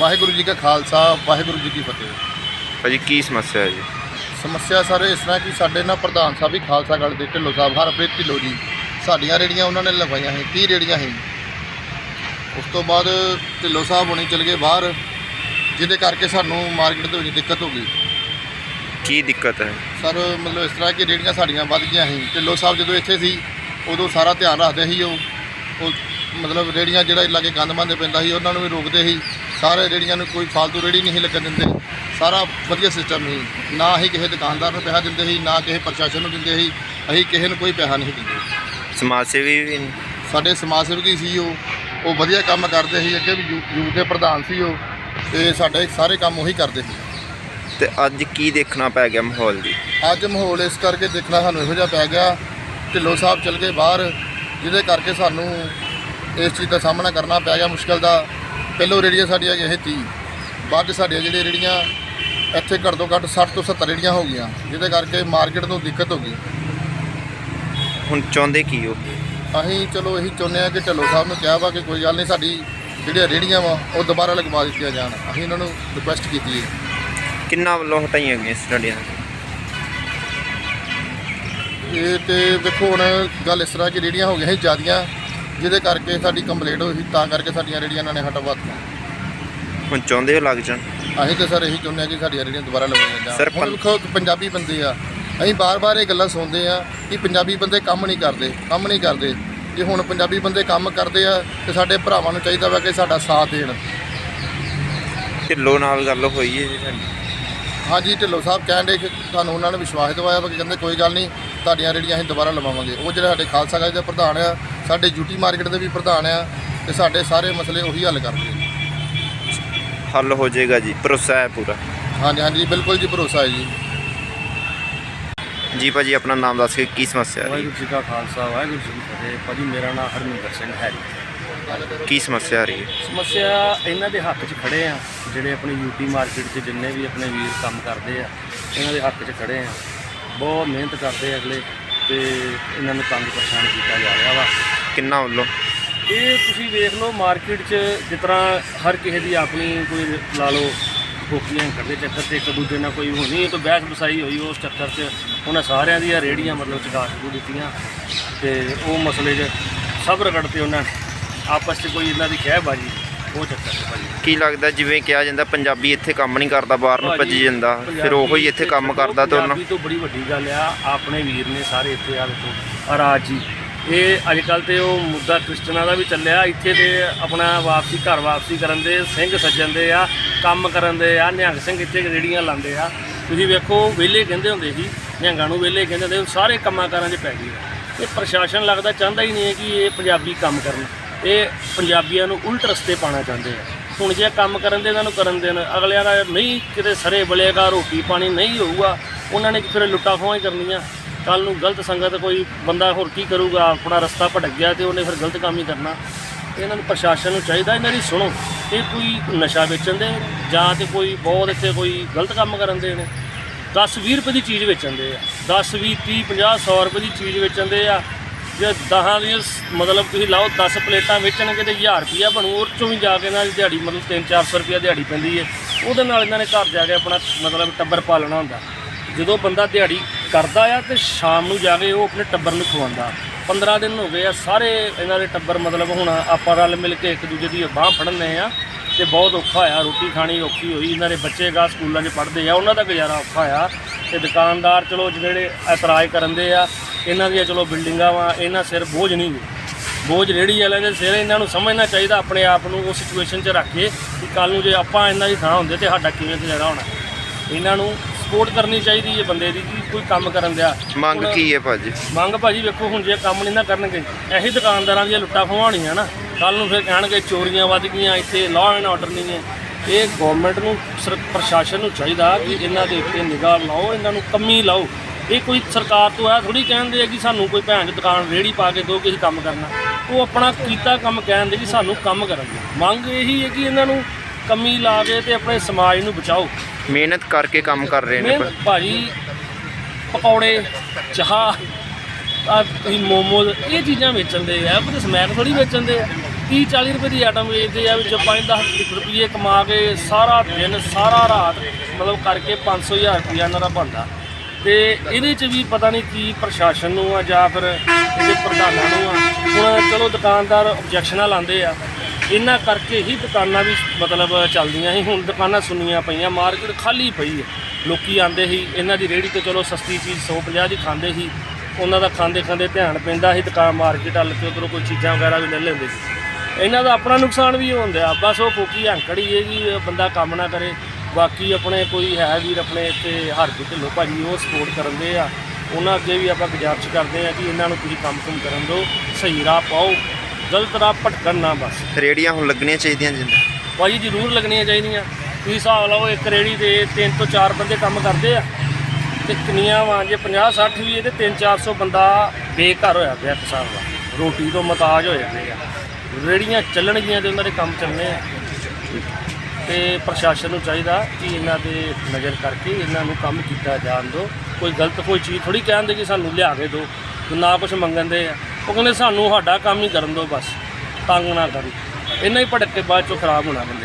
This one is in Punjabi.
ਵਾਹਿਗੁਰੂ ਜੀ ਕਾ ਖਾਲਸਾ ਵਾਹਿਗੁਰੂ ਜੀ ਕੀ ਫਤਿਹ। ਭਾਜੀ ਕੀ ਸਮੱਸਿਆ ਹੈ ਜੀ? ਸਮੱਸਿਆ ਸਰ ਇਸ ਤਰ੍ਹਾਂ ਕਿ ਸਾਡੇ ਨਾਲ ਪ੍ਰਧਾਨ ਸਾਹਿਬ ਵੀ ਖਾਲਸਾ ਗੜ ਦੇ ਢਿੱਲੋਂ ਸਾਹਿਬ ਹਰਪ੍ਰੀਤ ਢਿੱਲੋਂ ਜੀ ਸਾਡੀਆਂ ਰੇੜੀਆਂ ਉਹਨਾਂ ਨੇ ਲਗਵਾਈਆਂ ਸੀ 30 ਰੇੜੀਆਂ ਸੀ। ਉਸ ਤੋਂ ਬਾਅਦ ਢਿੱਲੋਂ ਸਾਹਿਬ ਹੁਣੀ ਚਲ ਗਏ ਬਾਹਰ ਜਿਹਦੇ ਕਰਕੇ ਸਾਨੂੰ ਮਾਰਕੀਟ ਦੇ ਵਿੱਚ ਦਿੱਕਤ ਹੋ ਗਈ। ਕੀ ਦਿੱਕਤ ਹੈ? ਸਰ ਮਤਲਬ ਇਸ ਤਰ੍ਹਾਂ ਕਿ ਰੇੜੀਆਂ ਸਾਡੀਆਂ ਵੱਧ ਗਈਆਂ ਸੀ। ਢਿੱਲੋਂ ਸਾਹਿਬ ਜਦੋਂ ਇੱਥੇ ਸੀ ਉਦੋਂ ਸਾਰਾ ਧਿਆਨ ਰੱਖਦੇ ਸੀ ਉਹ ਉਹ ਮਤਲਬ ਰੇੜੀਆਂ ਜਿਹੜਾ ਲਾਗੇ ਗੰਦ ਮੰਦ ਪੈਂਦਾ ਸੀ ਉਹਨਾਂ ਨੂੰ ਵੀ ਰੋਕਦੇ ਸੀ। ਸਾਰੇ ਰੇੜੀਆਂ ਨੂੰ ਕੋਈ ਫालतू ਰੇੜੀ ਨਹੀਂ ਲੱਗਣ ਦਿੰਦੇ। ਸਾਰਾ ਵਧੀਆ ਸਿਸਟਮ ਸੀ। ਨਾ ਹੀ ਕਿਸੇ ਦੁਕਾਨਦਾਰ ਨੂੰ ਪੈਸਾ ਦਿੰਦੇ ਸੀ ਨਾ ਕਿਸੇ ਪ੍ਰਸ਼ਾਸਨ ਨੂੰ ਦਿੰਦੇ ਸੀ। ਅਸੀਂ ਕਿਸੇ ਨੂੰ ਕੋਈ ਪੈਸਾ ਨਹੀਂ ਦਿੰਦੇ। ਸਮਾਜ ਸੇਵੀ ਵੀ ਨੇ। ਸਾਡੇ ਸਮਾਜ ਸੇਵਕੀ ਸੀ ਉਹ। ਉਹ ਵਧੀਆ ਕੰਮ ਕਰਦੇ ਸੀ। ਅੱਗੇ ਵੀ ਯੂ- ਯੂਥ ਦੇ ਪ੍ਰਧਾਨ ਸੀ ਉਹ। ਤੇ ਸਾਡੇ ਸਾਰੇ ਕੰਮ ਉਹੀ ਕਰਦੇ ਸੀ। ਤੇ ਅੱਜ ਕੀ ਦੇਖਣਾ ਪੈ ਗਿਆ ਮਾਹੌਲ ਜੀ? ਅੱਜ ਮਾਹੌਲ ਇਸ ਕਰਕੇ ਦੇਖਣਾ ਸਾਨੂੰ ਇਹੋ ਜਿਹਾ ਪੈ ਗਿਆ। ਢਿੱਲੋਂ ਸਾਹਿਬ ਚਲ ਗਏ ਬਾਹਰ। ਜਿਹਦੇ ਕਰਕੇ ਸਾਨੂੰ ਇਸ ਚੀਜ਼ ਦਾ ਸਾਹਮਣਾ ਕਰਨਾ ਪੈ ਗਿਆ ਮੁਸ਼ਕਲ ਦਾ। ਪਹਿਲੋਂ ਰੇੜੀਆਂ ਸਾਡੀਆਂ ਇਹ 30 ਬਾਅਦ 'ਚ ਸਾਡੀਆਂ ਜਿਹੜੀਆਂ ਰੇੜੀਆਂ ਇੱਥੇ ਘੱਟ ਤੋਂ ਘੱਟ 60 ਤੋਂ 70 ਰੇੜੀਆਂ ਹੋ ਗਈਆਂ ਜਿਹਦੇ ਕਰਕੇ ਮਾਰਕੀਟ ਨੂੰ ਦਿੱਕਤ ਹੋ ਗਈ। ਹੁਣ ਚਾਹੁੰਦੇ ਕੀ ਹੋ? ਅਸੀਂ ਚਲੋ ਇਹੀ ਚਾਹੁੰਦੇ ਹਾਂ ਕਿ ਢਿੱਲੋਂ ਸਾਹਿਬ ਨੂੰ ਕਿਹਾ ਵਾ ਕਿ ਕੋਈ ਗੱਲ ਨਹੀਂ ਸਾਡੀ ਜਿਹੜੀਆਂ ਰੇੜੀਆਂ ਵਾ ਉਹ ਦੁਬਾਰਾ ਲਗਵਾ ਦਿੱਤੀਆਂ ਜਾਣ। ਅਸੀਂ ਇਹਨਾਂ ਨੂੰ ਰਿਕੁਐਸਟ ਕੀਤੀ ਹੈ। ਕਿੰਨਾ ਵੱਲੋਂ ਹਟਾਈਆਂ ਗਈਆਂ ਸਟੱਡੀਆਂ ਇਹ ਤੇ ਦੇਖੋ ਹੁਣ ਗੱਲ ਇਸ ਤਰ੍ਹਾਂ ਕਿ ਰੇੜੀਆਂ ਹੋ ਗਈਆਂ ਸੀ ਜ਼ਿਆਦੀਆਂ ਜਿਹਦੇ ਕਰਕੇ ਸਾਡੀ ਕੰਪਲੇਂਟ ਹੋਈ ਸੀ ਤਾਂ ਕਰਕੇ ਸਾਡੀਆਂ ਰੇੜੀਆਂ ਇਹਨਾਂ ਨੇ ਹਟਵਾਤੀਆਂ ਹੁਣ ਚਾਹੁੰਦੇ ਹੋ ਲੱਗ ਜਾਣ? ਅਸੀਂ ਤਾਂ ਸਰ ਇਹੀ ਚਾਹੁੰਦੇ ਹਾਂ ਕਿ ਸਾਡੀਆਂ ਰੇੜੀਆਂ ਦੁਬਾਰਾ ਲਗਾਈਆਂ ਜਾਣ। ਸਰ, ਹੁਣ ਪੰ- ਪੰਜਾਬੀ ਬੰਦੇ ਆ। ਅਸੀਂ ਬਾਰ-ਬਾਰ ਇਹ ਗੱਲਾਂ ਸੁਣਦੇ ਆ ਕਿ ਪੰਜਾਬੀ ਬੰਦੇ ਕੰਮ ਨਹੀਂ ਕਰਦੇ ਕੰਮ ਨਹੀਂ ਕਰਦੇ। ਜੇ ਹੁਣ ਪੰਜਾਬੀ ਬੰਦੇ ਕੰਮ ਕਰਦੇ ਆ ਤੇ ਸਾਡੇ ਭਰਾਵਾਂ ਨੂੰ ਚਾਹੀਦਾ ਵਾ ਕਿ ਸਾਡਾ ਸਾਥ ਦੇਣ। ਢਿੱਲੋਂ ਨਾਲ ਗੱਲ ਹੋਈ ਹੈ ਜੀ ਸਾਡੀ। ਹਾਂਜੀ ਢਿੱਲੋਂ ਸਾਹਿਬ ਕਹਿਣ ਦੇ ਕਿ ਤੁਹਾਨੂੰ ਉਹਨਾਂ ਨੇ ਵਿਸ਼ਵਾਸ ਦਿਵਾਇਆ ਵਾ ਕਿ ਕਹਿੰਦੇ ਕੋਈ ਗੱਲ ਨਹੀਂ ਤੁਹਾਡੀਆਂ ਰੇੜੀਆਂ ਅਸੀਂ ਦੁਬਾਰਾ ਲਵਾਵਾਂਗੇ। ਉਹ ਜਿਹੜੇ ਸਾਡੇ ਖਾਲਸਾ ਗਾਜ ਦੇ ਪ੍ਰਧਾਨ ਆ ਸਾਡੇ ਯੂਟੀ ਮਾਰਕੀਟ ਦੇ ਵੀ ਪ੍ਰਧਾਨ ਆ ਤੇ ਸਾਡੇ ਸਾਰੇ ਮਸਲੇ ਉਹੀ ਹੱਲ ਕਰਦੇ ਆ ਹੱਲ ਹੋ ਜਾਏਗਾ ਜੀ ਭਰੋਸਾ ਹੈ ਪੂਰਾ। ਹਾਂਜੀ ਹਾਂਜੀ ਬਿਲਕੁਲ ਜੀ ਭਰੋਸਾ ਹੈ ਜੀ। ਜੀ ਭਾਜੀ ਆਪਣਾ ਨਾਮ ਦੱਸ ਕੇ ਕੀ ਸਮੱਸਿਆ ਹੈ? ਵਾਹਿਗੁਰੂ ਜੀ ਕਾ ਖਾਲਸਾ ਵਾਹਿਗੁਰੂ ਜੀ ਕੀ ਫਤਿਹ। ਭਾਜੀ ਮੇਰਾ ਨਾਮ ਹਰਮਿੰਦਰ ਸਿੰਘ ਹੈ ਜੀ। ਕੀ ਸਮੱਸਿਆ ਆ ਰਹੀ ਹੈ? ਸਮੱਸਿਆ ਇਹਨਾਂ ਦੇ ਹੱਕ 'ਚ ਖੜੇ ਆ ਜਿਹੜੇ ਆਪਣੀ ਯੂਟੀ ਮਾਰਕੀਟ 'ਚ ਜਿੰਨੇ ਵੀ ਆਪਣੇ ਵੀਰ ਕੰਮ ਕਰਦੇ ਆ ਇਹਨਾਂ ਦੇ ਹੱਕ 'ਚ ਖੜੇ ਆ। ਬਹੁਤ ਮਿਹਨਤ ਕਰਦੇ ਆ ਅਗਲੇ ਤੇ ਇਹਨਾਂ ਨੂੰ ਤੰਗ ਪਰੇਸ਼ਾਨ ਕੀਤਾ ਜਾ ਰਿਹਾ ਵਾ। ਕਿੰਨਾ ਵੱਲੋਂ? ਇਹ ਤੁਸੀਂ ਵੇਖ ਲਓ ਮਾਰਕੀਟ 'ਚ ਜਿਸ ਤਰ੍ਹਾਂ ਹਰ ਕਿਸੇ ਦੀ ਆਪਣੀ ਕੋਈ ਲਾ ਲਓ ਕੋਕੀਆਂ ਕਰਦੇ ਚੱਕਰ ਤੇ ਇੱਕ ਦੂਜੇ ਨਾਲ ਕੋਈ ਹੋਣੀ ਤਾਂ ਬਹਿਸ ਬਸਾਈ ਹੋਈ ਉਸ ਚੱਕਰ 'ਚ। ਉਹਨਾਂ ਸਾਰਿਆਂ ਦੀਆਂ ਰੇੜੀਆਂ ਮਤਲਬ ਚੁਕੂ ਦਿੱਤੀਆਂ ਤੇ ਉਹ ਮਸਲੇ 'ਚ ਸਭ ਰਗੜ ਤੇ ਉਹਨਾਂ ਆਪਸ 'ਚ ਕੋਈ ਇਹਨਾਂ ਦੀ ਖਹਿਬਾਜੀ ਉਹ ਚੱਕਰ 'ਚ ਭਾਜੀ। ਕੀ ਲੱਗਦਾ ਜਿਵੇਂ ਕਿਹਾ ਜਾਂਦਾ ਪੰਜਾਬੀ ਇੱਥੇ ਕੰਮ ਨਹੀਂ ਕਰਦਾ ਬਾਹਰ ਨੂੰ ਭੱਜ ਜਾਂਦਾ ਫਿਰ ਉਹੋ ਹੀ ਇੱਥੇ ਕੰਮ ਕਰਦਾ ਤੇ ਉਹਨਾਂ ਤੋਂ ਬੜੀ ਵੱਡੀ ਗੱਲ ਆ ਆਪਣੇ ਵੀਰ ਨੇ ਸਾਰੇ ਇੱਥੇ ਆ ਦੇਖੋ ਅਰਾਜ ਜੀ। ਇਹ ਅੱਜ ਕੱਲ ਤੇ ਉਹ ਮੁੱਦਾ ਕ੍ਰਿਸਚਨਾਂ ਦਾ ਵੀ ਚੱਲਿਆ। ਇੱਥੇ ਤੇ ਆਪਣਾ ਵਾਪਸੀ ਘਰ ਵਾਪਸੀ ਕਰਨ ਦੇ ਸਿੰਘ ਸੱਜਣ ਦੇ ਆ ਕੰਮ ਕਰਨ ਦੇ ਆ ਨਿਹੰਗ ਸਿੰਘ ਇੱਥੇ ਰੇੜੀਆਂ ਲਾਉਂਦੇ ਆ। ਤੁਸੀਂ ਵੇਖੋ ਵਿਹਲੇ ਕਹਿੰਦੇ ਹੁੰਦੇ ਸੀ ਨਿਹੰਗਾਂ ਨੂੰ ਵਿਹਲੇ ਕਹਿੰਦੇ ਹੁੰਦੇ ਸੀ, ਸਾਰੇ ਕੰਮਾਂ ਕਾਰਾਂ 'ਚ ਪੈ ਗਏ ਆ। ਇਹ ਪ੍ਰਸ਼ਾਸਨ ਲੱਗਦਾ ਚਾਹੁੰਦਾ ਹੀ ਨਹੀਂ ਹੈ ਕਿ ਇਹ ਪੰਜਾਬੀ ਕੰਮ ਕਰਨ। ਇਹ ਪੰਜਾਬੀਆਂ ਨੂੰ ਉਲਟ ਰਸਤੇ ਪਾਣਾ ਚਾਹੁੰਦੇ ਆ। ਹੁਣ ਜੇ ਕੰਮ ਕਰਨ ਦੇ ਇਹਨਾਂ ਨੂੰ ਕਰਨ ਦੇਣ ਅਗਲਿਆਂ ਦਾ ਨਹੀਂ ਕਿਤੇ ਸਰੇ ਬਲੇਗਾ ਰੋਟੀ ਪਾਣੀ ਨਹੀਂ ਹੋਊਗਾ ਉਹਨਾਂ ਨੇ ਫਿਰ ਲੁੱਟਾ ਖੋਹਾਂ ਹੀ ਕਰਨੀਆਂ। ਕੱਲ ਨੂੰ ਗਲਤ ਸੰਗਤ ਕੋਈ ਬੰਦਾ ਹੋਰ ਕੀ ਕਰੂਗਾ, ਆਪਣਾ ਰਸਤਾ ਭਟਕ ਗਿਆ ਤੇ ਉਹਨੇ ਫਿਰ ਗਲਤ ਕੰਮ ਹੀ ਕਰਨਾ। ਇਹਨਾਂ ਨੂੰ ਪ੍ਰਸ਼ਾਸਨ ਨੂੰ ਚਾਹੀਦਾ, ਇਹਨਾਂ ਦੀ ਸੁਣੋ, ਇਹ ਕੋਈ ਨਸ਼ਾ ਵੇਚਣ ਦੇ ਜਾਂ ਤੇ ਕੋਈ ਬਹੁਤ ਇੱਥੇ ਕੋਈ ਗਲਤ ਕੰਮ ਕਰਨ ਦੇ ਨੇ। 10 20 ਰੁਪਏ ਦੀ ਚੀਜ਼ ਵੇਚਣ ਦੇ ਆ। 10 20 30 50 100 ਰੁਪਏ ਦੀ ਚੀਜ਼ ਵੇਚਣ ਦੇ ਆ। ਜੇ 10 ਦੀ ਮਤਲਬ ਤੁਸੀਂ ਲਾਓ 10 ਪਲੇਟਾਂ ਵੇਚਣਗੇ ਤੇ 1000 ਰੁਪਿਆ ਬਣੂ ਉਹ ਚੋਂ ਵੀ ਜਾ ਕੇ ਇਹਨਾਂ ਦੀ ਦਿਹਾੜੀ ਮਤਲਬ 3-400 ਰੁਪਿਆ ਦਿਹਾੜੀ ਪੈਂਦੀ ਹੈ ਉਹਦੇ ਨਾਲ ਇਹਨਾਂ ਨੇ ਘਰ ਜਾ ਕੇ ਆਪਣਾ ਮਤਲਬ ਟੱਬਰ ਪਾਲਣਾ ਹੁੰਦਾ। ਜਦੋਂ ਬੰਦਾ ਦਿਹਾੜੀ ਕਰਦਾ ਆ ਤੇ ਸ਼ਾਮ ਨੂੰ ਜਾ ਕੇ ਉਹ ਆਪਣੇ ਟੱਬਰ ਨੂੰ ਖਵਾਉਂਦਾ। 15 ਦਿਨ ਹੋ ਗਏ ਆ, ਸਾਰੇ ਇਹਨਾਂ ਦੇ ਟੱਬਰ ਮਤਲਬ ਹੁਣ ਆਪਾਂ ਰਲ ਮਿਲ ਕੇ ਇੱਕ ਦੂਜੇ ਦੀ ਬਾਹ ਫੜਨੇ ਆ ਤੇ ਬਹੁਤ ਔਖਾ ਹੋਇਆ ਰੋਟੀ ਖਾਣੀ ਔਖੀ ਹੋਈ, ਇਹਨਾਂ ਦੇ ਬੱਚੇ ਗਾ ਸਕੂਲਾਂ 'ਚ ਪੜ੍ਹਦੇ ਆ, ਉਹਨਾਂ ਦਾ ਗੁਜ਼ਾਰਾ ਔਖਾ ਹੋਇਆ ਤੇ ਦੁਕਾਨਦਾਰ ਚਲੋ ਜਿਹੜੇ ਇਤਰਾਜ਼ ਕਰਨ ਦੇ ਆ, ਇਹਨਾਂ ਦੀਆਂ ਚਲੋ ਬਿਲਡਿੰਗਾਂ ਵਾ, ਇਹਨਾਂ ਸਿਰ ਬੋਝ ਨਹੀਂ। ਗੇ ਬੋਝ ਰੇੜੀ ਵਾਲਿਆਂ ਦੇ ਸਿਰ, ਇਹਨਾਂ ਨੂੰ ਸਮਝਣਾ ਚਾਹੀਦਾ ਆਪਣੇ ਆਪ ਨੂੰ ਉਸ ਸਿਚੁਏਸ਼ਨ 'ਚ ਰੱਖ ਕੇ ਕਿ ਕੱਲ ਨੂੰ ਜੇ ਆਪਾਂ ਇਹਨਾਂ ਦੀ ਥਾਂ ਹੁੰਦੇ ਤੇ ਸਾਡਾ ਕਿਵੇਂ ਗੁਜ਼ਾਰਾ ਹੋਣਾ। ਇਹਨਾਂ ਨੂੰ ਸਪੋਰਟ ਕਰਨੀ ਚਾਹੀਦੀ ਹੈ ਬੰਦੇ ਦੀ ਕਿ ਕੋਈ ਕੰਮ ਕਰਨ ਦਿਆ। ਮੰਗ ਹੁਣ- ਕੀ ਹੈ ਭਾਜੀ? ਮੰਗ ਭਾਜੀ ਵੇਖੋ ਹੁਣ ਜੇ ਕੰਮ ਨਹੀਂ ਨਾ ਕਰਨਗੇ ਇਹੀ ਦੁਕਾਨਦਾਰਾਂ ਦੀਆਂ ਲੁੱਟਾਂ ਖਵਾਉਣੀਆਂ ਨਾ। ਕੱਲ ਨੂੰ ਫਿਰ ਕਹਿਣਗੇ ਚੋਰੀਆਂ ਵੱਧ ਗਈਆਂ ਇੱਥੇ ਲਾਅ ਐਂਡ ਆਰਡਰ ਨਹੀਂ ਹੈ। ਇਹ ਗਵਰਨਮੈਂਟ ਨੂੰ ਸਰ- ਪ੍ਰਸ਼ਾਸਨ ਨੂੰ ਚਾਹੀਦਾ ਕਿ ਇਹਨਾਂ ਦੇ ਉੱਤੇ ਨਿਗਾਹ ਲਾਓ ਇਹਨਾਂ ਨੂੰ ਕੰਮੀ ਲਾਓ। ਇਹ ਕੋਈ ਸਰਕਾਰ ਤੋਂ ਆ ਥੋੜੀ ਕਹਿੰਦੇ ਆ ਕਿ ਸਾਨੂੰ ਕੋਈ ਭੈਣ ਦੀ ਦੁਕਾਨ ਰੇੜੀ ਪਾ ਕੇ ਦਿਓ ਕਿ ਅਸੀਂ ਕੰਮ ਕਰਨਾ। ਉਹ ਆਪਣਾ ਕੀਤਾ ਕੰਮ ਕਹਿੰਦੇ ਕਿ ਸਾਨੂੰ ਕੰਮ ਕਰਨ ਦਿਓ। ਮੰਗ ਇਹੀ ਹੈ ਕਿ ਇਹਨਾਂ ਨੂੰ ਕੰਮੀ ਲਾ ਕੇ ਤੇ ਆਪਣੇ ਸਮਾਜ ਨੂੰ ਬਚਾਓ। ਮਿਹਨਤ ਕਰਕੇ ਕੰਮ ਕਰ ਰਹੇ ਨੇ ਮਿਹਨਤ, ਭਾਜੀ, ਪਕੌੜੇ, ਚਾਹ, ਆ ਤੁਸੀਂ ਮੋਮੋਜ਼ ਇਹ ਚੀਜ਼ਾਂ ਵੇਚਣ ਦੇ ਆ ਕੋਈ ਸਮੈਕ ਥੋੜੀ ਵੇਚਣ ਦੇ ਆ। 30 40 ਰੁਪਏ ਦੀ ਆਈਟਮ ਵੇਚਦੇ ਆ, ਵਿੱਚ 5-10 ਰੁਪਏ ਕਮਾ ਕੇ ਸਾਰਾ ਦਿਨ, ਸਾਰਾ ਰਾਤ, ਮਤਲਬ ਕਰਕੇ 500 ਰੁਪਇਆ ਇਹਨਾਂ ਦਾ ਬਣਦਾ। ਤੇ ਇਹਦੇ 'ਚ ਵੀ ਪਤਾ ਨਹੀਂ ਕੀ ਪ੍ਰਸ਼ਾਸਨ ਨੂੰ ਆ ਜਾਂ ਫਿਰ ਇਹਦੇ ਪ੍ਰਧਾਨਾਂ ਨੂੰ ਆ। ਹੁਣ ਚਲੋ ਦੁਕਾਨਦਾਰ ਆਬਜੈਕਸ਼ਨਾਂ ਲਾਉਂਦੇ ਆ ਇਹਨਾਂ ਕਰਕੇ ਹੀ ਦੁਕਾਨਾਂ ਵੀ ਮਤਲਬ ਚੱਲਦੀਆਂ ਸੀ। ਹੁਣ ਦੁਕਾਨਾਂ ਸੁੰਨੀਆਂ ਪਈਆਂ, ਮਾਰਕੀਟ ਖਾਲੀ ਪਈ ਹੈ। ਲੋਕੀ ਆਂਦੇ ਸੀ, ਇਹਨਾਂ ਦੀ ਰੇਹੜੀ ਤੇ ਚਲੋ ਸਸਤੀ ਚੀਜ਼ 150 ਦੀ ਖਾਂਦੇ ਸੀ। ਉਹਨਾਂ ਦਾ ਖਾਂਦੇ ਖਾਂਦੇ ਧਿਆਨ ਪੈਂਦਾ ਸੀ, ਦੁਕਾਨ ਮਾਰਕੀਟ ਵੱਲ ਤੇ ਉਧਰੋਂ ਕੋਈ ਚੀਜ਼ਾਂ ਵਗੈਰਾ ਵੀ ਲੈ ਲੈਂਦੇ ਸੀ। ਇਹਨਾਂ ਦਾ ਆਪਣਾ ਨੁਕਸਾਨ ਵੀ ਹੁੰਦਾ ਬਸ ਉਹ ਫੋਕੀ ਹੰਕੜੀ ਹੈ ਕਿ ਬੰਦਾ ਕੰਮ ਨਾ ਕਰੇ। ਬਾਕੀ ਆਪਣੇ ਕੋਈ ਹੈ ਵੀਰ ਆਪਣੇ ਇੱਥੇ ਹਰਜੀਤ ਢਿੱਲੋਂ ਭਾਜੀ, ਉਹ ਸਪੋਰਟ ਕਰਨ ਦੇ ਆ। ਉਹਨਾਂ ਅੱਗੇ ਵੀ ਆਪਾਂ ਗੁਜ਼ਾਰਿਸ਼ ਕਰਦੇ ਆ ਕਿ ਇਹਨਾਂ ਨੂੰ ਤੁਸੀਂ ਕੰਮ ਕੁਮ ਕਰਨ ਦਿਓ। ਸਹੀ ਰਾਹ ਪਾਓ। ਗਲਤ ਰਾਹ ਭਟਕਣ ਨਾ ਬਸ। ਰੇੜੀਆਂ ਹੁਣ ਲੱਗਣੀਆਂ ਚਾਹੀਦੀਆਂ ਜਿੰਦਾ ਭਾਜੀ ਜ਼ਰੂਰ ਲੱਗਣੀਆਂ ਚਾਹੀਦੀਆਂ। ਤੁਸੀਂ ਹਿਸਾਬ ਲਾਓ ਇੱਕ ਰੇੜੀ ਤੇ ਤਿੰਨ ਤੋਂ ਚਾਰ ਬੰਦੇ ਕੰਮ ਕਰਦੇ ਆ। ਤੇ ਕਿੰਨੀਆਂ ਵਾਂ ਜੇ 50 60 ਵੀ ਇਹਦੇ 3 400 ਬੰਦਾ ਬੇਘਰ ਹੋਇਆ ਪਿਆ ਹਿਸਾਬ ਦਾ ਰੋਟੀ ਤੋਂ ਮਤਾਜ ਹੋਏ ਪਏ ਆ। ਰੇੜੀਆਂ ਚੱਲਣਗੀਆਂ ਤੇ ਉਹਨਾਂ ਦੇ ਕੰਮ ਚੱਲਣੇ ਆ। ਤੇ ਪ੍ਰਸ਼ਾਸਨ ਨੂੰ ਚਾਹੀਦਾ ਕਿ ਇਹਨਾਂ ਦੇ ਨਜ਼ਰ ਕਰਕੇ ਇਹਨਾਂ ਨੂੰ ਕੰਮ ਕੀਤਾ ਜਾਣ ਦਿਓ। ਕੋਈ ਗਲਤ ਕੋਈ ਚੀਜ਼ ਥੋੜੀ ਕਹਿੰਦੇ ਕਿ ਸਾਨੂੰ ਲਿਆ ਕੇ ਦਿਓ। ਨਾ ਕੁਝ ਮੰਗਣ ਦੇ ਆ। ਉਹ ਕਹਿੰਦੇ ਸਾਨੂੰ ਸਾਡਾ ਕੰਮ ਹੀ ਕਰਨ ਦਿਓ ਬਸ, ਤੰਗ ਨਾ ਕਰਨ ਇਹਨਾਂ ਹੀ ਭੜਕ ਕੇ ਬਾਅਦ ਚੋਂ ਖਰਾਬ ਹੋਣਾ ਬੰਦੇ